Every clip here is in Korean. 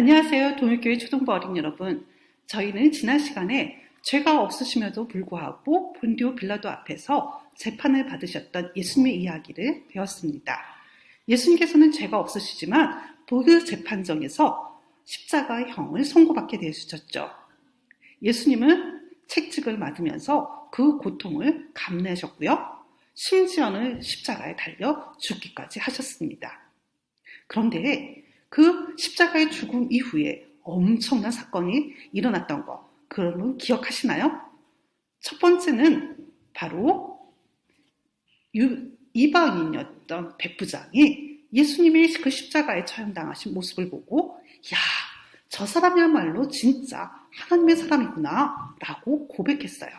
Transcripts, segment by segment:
안녕하세요. 동일교회 초등부 어린 여러분. 저희는 지난 시간에 죄가 없으심에도 불구하고 본디오 빌라도 앞에서 재판을 받으셨던 예수님의 이야기를 배웠습니다. 예수님께서는 죄가 없으시지만 그 재판정에서 십자가의 형을 선고받게 되셨죠. 예수님은 책직을 맞으면서 그 고통을 감내하셨고요. 심지어는 십자가에 달려 죽기까지 하셨습니다. 그런데 그 십자가의 죽음 이후에 엄청난 사건이 일어났던 거, 그러분 기억하시나요? 첫 번째는 바로 이방인이었던 백부장이 예수님의 그 십자가에 처형당하신 모습을 보고, 야, 저 사람이야말로 진짜 하나님의 사람이구나, 라고 고백했어요.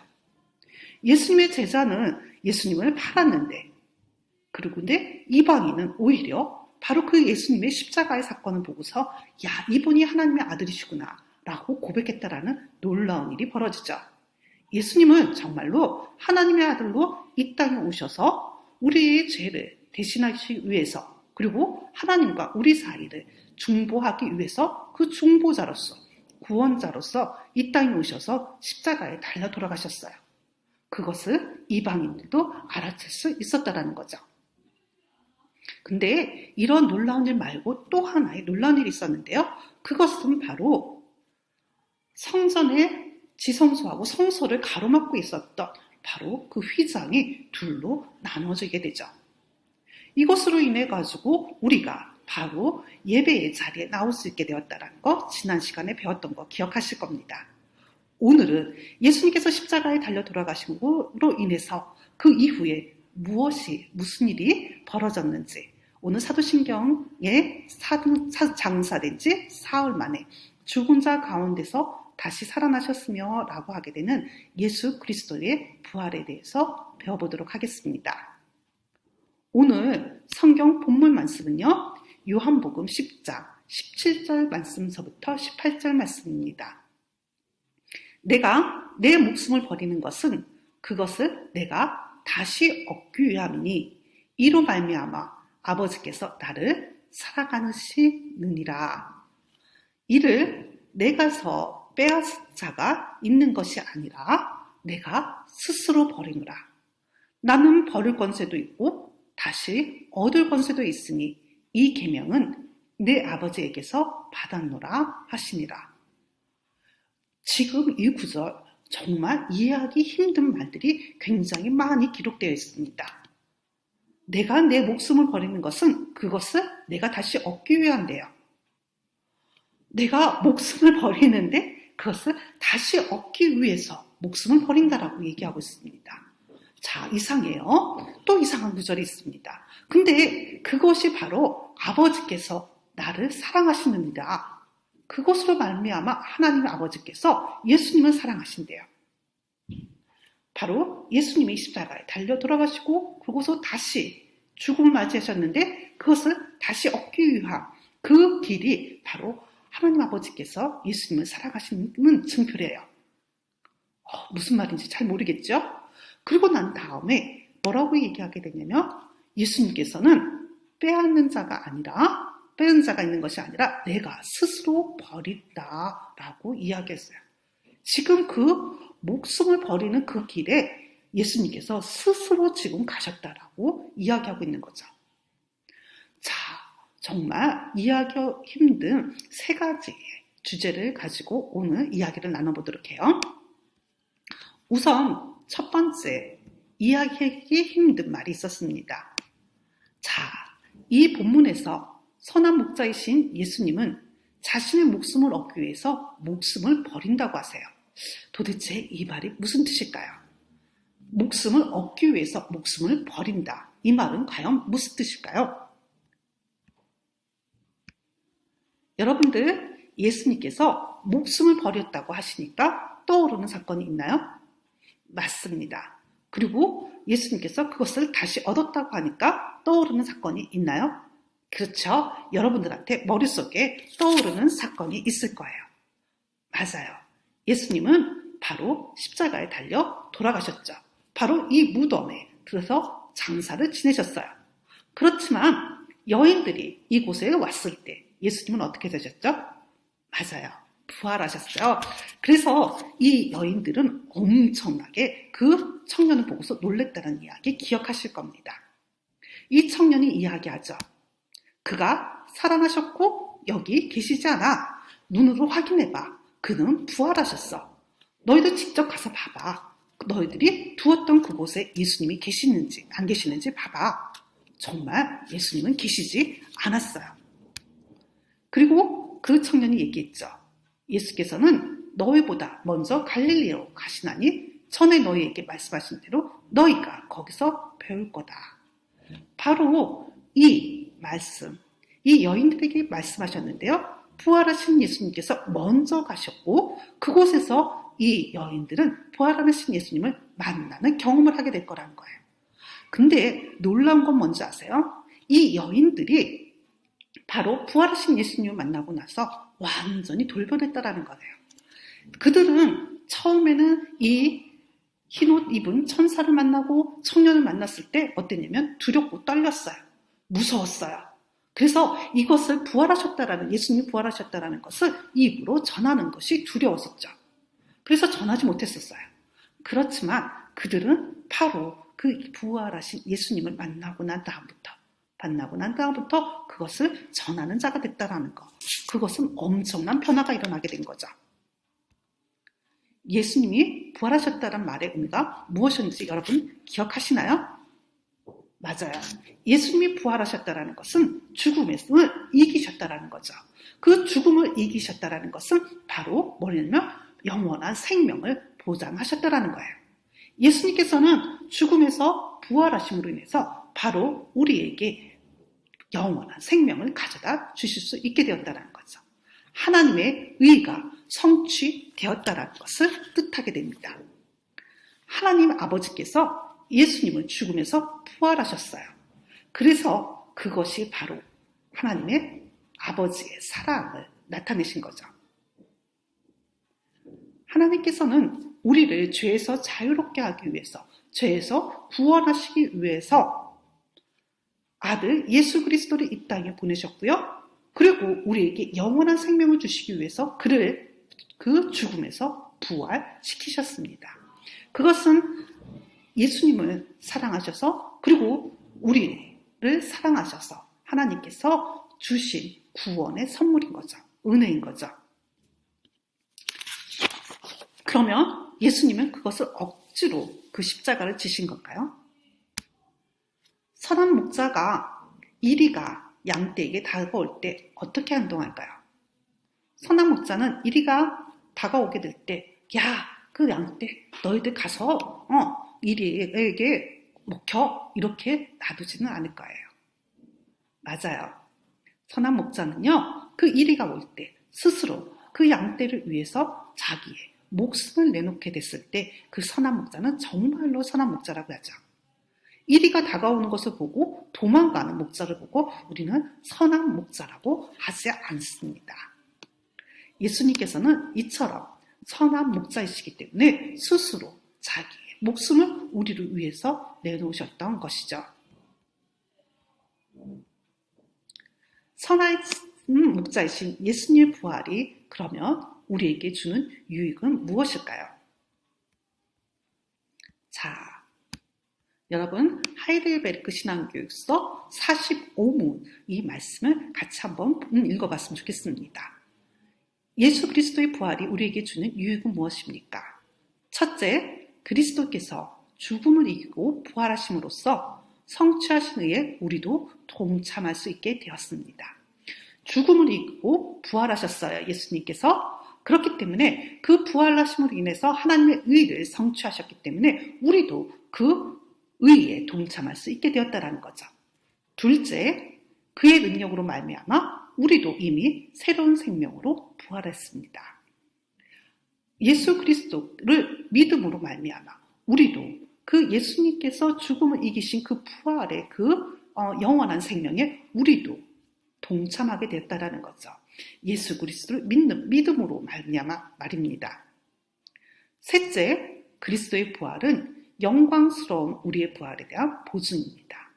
예수님의 제자는 예수님을 팔았는데, 그리고 근데 이방인은 오히려 바로 그 예수님의 십자가의 사건을 보고서 야 이분이 하나님의 아들이시구나 라고 고백했다라는 놀라운 일이 벌어지죠. 예수님은 정말로 하나님의 아들로 이 땅에 오셔서 우리의 죄를 대신하기 위해서 그리고 하나님과 우리 사이를 중보하기 위해서 그 중보자로서 구원자로서 이 땅에 오셔서 십자가에 달려 돌아가셨어요. 그것을 이방인들도 알아챌 수 있었다라는 거죠. 근데 이런 놀라운 일 말고 또 하나의 놀라운 일이 있었는데요. 그것은 바로 성전의 지성소하고 성소를 가로막고 있었던 바로 그 휘장이 둘로 나눠지게 되죠. 이것으로 인해 가지고 우리가 바로 예배의 자리에 나올 수 있게 되었다는 거 지난 시간에 배웠던 거 기억하실 겁니다. 오늘은 예수님께서 십자가에 달려 돌아가신 것으로 인해서 그 이후에 무엇이 무슨 일이 벌어졌는지 오늘 사도신경에 사도, 장사된 지 사흘 만에 죽은 자 가운데서 다시 살아나셨으며 라고 하게 되는 예수 그리스도의 부활에 대해서 배워보도록 하겠습니다. 오늘 성경 본문 말씀은요. 요한복음 10장 17절 말씀서부터 18절 말씀입니다. 내가 내 목숨을 버리는 것은 그것을 내가 다시 얻기 위함이니 이로 말미암아 아버지께서 나를 살아가시느니라. 이를 내가서 빼앗은 자가 있는 것이 아니라 내가 스스로 버리노라. 나는 버릴 권세도 있고 다시 얻을 권세도 있으니 이 계명은 내 아버지에게서 받았노라 하시니라. 지금 이 구절 정말 이해하기 힘든 말들이 굉장히 많이 기록되어 있습니다. 내가 내 목숨을 버리는 것은 그것을 내가 다시 얻기 위한데요. 내가 목숨을 버리는데 그것을 다시 얻기 위해서 목숨을 버린다라고 얘기하고 있습니다. 자, 이상해요. 또 이상한 구절이 있습니다. 근데 그것이 바로 아버지께서 나를 사랑하시느니라. 그것으로 말미암아 하나님 아버지께서 예수님을 사랑하신대요. 바로 예수님이 십자가에 달려 돌아가시고 그곳서 다시 죽음을 맞이하셨는데 그것을 다시 얻기 위한 그 길이 바로 하나님 아버지께서 예수님을 사랑하시는 증표래요. 어, 무슨 말인지 잘 모르겠죠? 그리고 난 다음에 뭐라고 얘기하게 되냐면 예수님께서는 빼앗는 자가 아니라 빼앗는 자가 있는 것이 아니라 내가 스스로 버린다라고 이야기했어요. 지금 그 목숨을 버리는 그 길에 예수님께서 스스로 지금 가셨다라고 이야기하고 있는 거죠. 자, 정말 이야기하기 힘든 세 가지의 주제를 가지고 오늘 이야기를 나눠보도록 해요. 우선 첫 번째, 이야기하기 힘든 말이 있었습니다. 자, 이 본문에서 선한 목자이신 예수님은 자신의 목숨을 얻기 위해서 목숨을 버린다고 하세요. 도대체 이 말이 무슨 뜻일까요? 목숨을 얻기 위해서 목숨을 버린다. 이 말은 과연 무슨 뜻일까요? 여러분들, 예수님께서 목숨을 버렸다고 하시니까 떠오르는 사건이 있나요? 맞습니다. 그리고 예수님께서 그것을 다시 얻었다고 하니까 떠오르는 사건이 있나요? 그렇죠. 여러분들한테 머릿속에 떠오르는 사건이 있을 거예요. 맞아요. 예수님은 바로 십자가에 달려 돌아가셨죠. 바로 이 무덤에 들어서 장사를 지내셨어요. 그렇지만 여인들이 이곳에 왔을 때 예수님은 어떻게 되셨죠? 맞아요. 부활하셨어요. 그래서 이 여인들은 엄청나게 그 청년을 보고서 놀랬다는 이야기 기억하실 겁니다. 이 청년이 이야기하죠. 그가 살아나셨고 여기 계시지 않아. 눈으로 확인해봐. 그는 부활하셨어. 너희도 직접 가서 봐봐. 너희들이 두었던 그곳에 예수님이 계시는지 안 계시는지 봐봐. 정말 예수님은 계시지 않았어요. 그리고 그 청년이 얘기했죠. 예수께서는 너희보다 먼저 갈릴리로 가시나니 전에 너희에게 말씀하신 대로 너희가 거기서 배울 거다. 바로 이 말씀, 이 여인들에게 말씀하셨는데요. 부활하신 예수님께서 먼저 가셨고 그곳에서 이 여인들은 부활하신 예수님을 만나는 경험을 하게 될 거라는 거예요. 근데 놀라운 건 뭔지 아세요? 이 여인들이 바로 부활하신 예수님을 만나고 나서 완전히 돌변했다라는 거예요. 그들은 처음에는 이 흰옷 입은 천사를 만나고 청년을 만났을 때 어땠냐면 두렵고 떨렸어요. 무서웠어요. 그래서 이것을 부활하셨다라는 예수님이 부활하셨다라는 것을 입으로 전하는 것이 두려웠었죠. 그래서 전하지 못했었어요. 그렇지만 그들은 바로 그 부활하신 예수님을 만나고 난 다음부터 만나고 난 다음부터 그것을 전하는 자가 됐다라는 것. 그것은 엄청난 변화가 일어나게 된 거죠. 예수님이 부활하셨다는 말의 의미가 무엇인지 여러분 기억하시나요? 맞아요. 예수님이 부활하셨다는 것은 죽음을 이기셨다라는 거죠. 그 죽음을 이기셨다라는 것은 바로 뭐냐면 영원한 생명을 보장하셨다라는 거예요. 예수님께서는 죽음에서 부활하심으로 인해서 바로 우리에게 영원한 생명을 가져다 주실 수 있게 되었다는 거죠. 하나님의 의가 성취되었다는 것을 뜻하게 됩니다. 하나님 아버지께서 예수님을 죽음에서 부활하셨어요. 그래서 그것이 바로 하나님의 아버지의 사랑을 나타내신 거죠. 하나님께서는 우리를 죄에서 자유롭게 하기 위해서, 죄에서 구원하시기 위해서 아들 예수 그리스도를 이 땅에 보내셨고요. 그리고 우리에게 영원한 생명을 주시기 위해서 그를 그 죽음에서 부활시키셨습니다. 그것은 예수님을 사랑하셔서 그리고 우리를 사랑하셔서 하나님께서 주신 구원의 선물인 거죠. 은혜인 거죠. 그러면 예수님은 그것을 억지로 그 십자가를 지신 걸까요? 선한 목자가 이리가 양떼에게 다가올 때 어떻게 행동할까요? 선한 목자는 이리가 다가오게 될 때, 야, 그 양떼, 너희들 가서, 어, 이리에게 먹혀. 이렇게 놔두지는 않을 거예요. 맞아요. 선한 목자는요, 그 이리가 올 때, 스스로 그 양떼를 위해서 자기의 목숨을 내놓게 됐을 때, 그 선한 목자는 정말로 선한 목자라고 하죠. 이리가 다가오는 것을 보고 도망가는 목자를 보고 우리는 선한 목자라고 하지 않습니다. 예수님께서는 이처럼 선한 목자이시기 때문에 스스로 자기의 목숨을 우리를 위해서 내놓으셨던 것이죠. 선한 목자이신 예수님의 부활이 그러면 우리에게 주는 유익은 무엇일까요? 자, 여러분 하이델베르크 신앙교육서 45문 이 말씀을 같이 한번 읽어봤으면 좋겠습니다. 예수 그리스도의 부활이 우리에게 주는 유익은 무엇입니까? 첫째, 그리스도께서 죽음을 이기고 부활하심으로써 성취하신 의에 우리도 동참할 수 있게 되었습니다. 죽음을 이기고 부활하셨어요. 예수님께서. 그렇기 때문에 그 부활하심으로 인해서 하나님의 의를 성취하셨기 때문에 우리도 그 의에 동참할 수 있게 되었다라는 거죠. 둘째, 그의 능력으로 말미암아 우리도 이미 새로운 생명으로 부활했습니다. 예수 그리스도를 믿음으로 말미암아 우리도 그 예수님께서 죽음을 이기신 그 부활의 그 어, 영원한 생명에 우리도 동참하게 됐다라는 거죠. 예수 그리스도를 믿는 믿음으로 말미암아 말입니다. 셋째, 그리스도의 부활은 영광스러운 우리의 부활에 대한 보증입니다.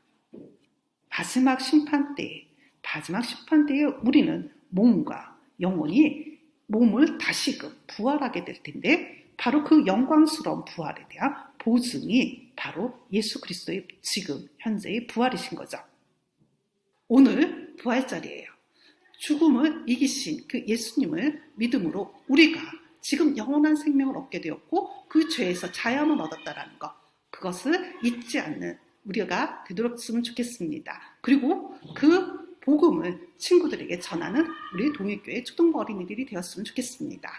마지막 심판 때에 마지막 심판 때에 우리는 몸과 영혼이 몸을 다시금 부활하게 될 텐데 바로 그 영광스러운 부활에 대한 보증이 바로 예수 그리스도의 지금 현재의 부활이신 거죠. 오늘 부활절이에요. 죽음을 이기신 그 예수님을 믿음으로 우리가 지금 영원한 생명을 얻게 되었고 그 죄에서 자연을 얻었다라는 것 그것을 잊지 않는 우리가 되도록으면 좋겠습니다. 그리고 그 복음을 친구들에게 전하는 우리 동일교회 초등부 어린이들이 되었으면 좋겠습니다.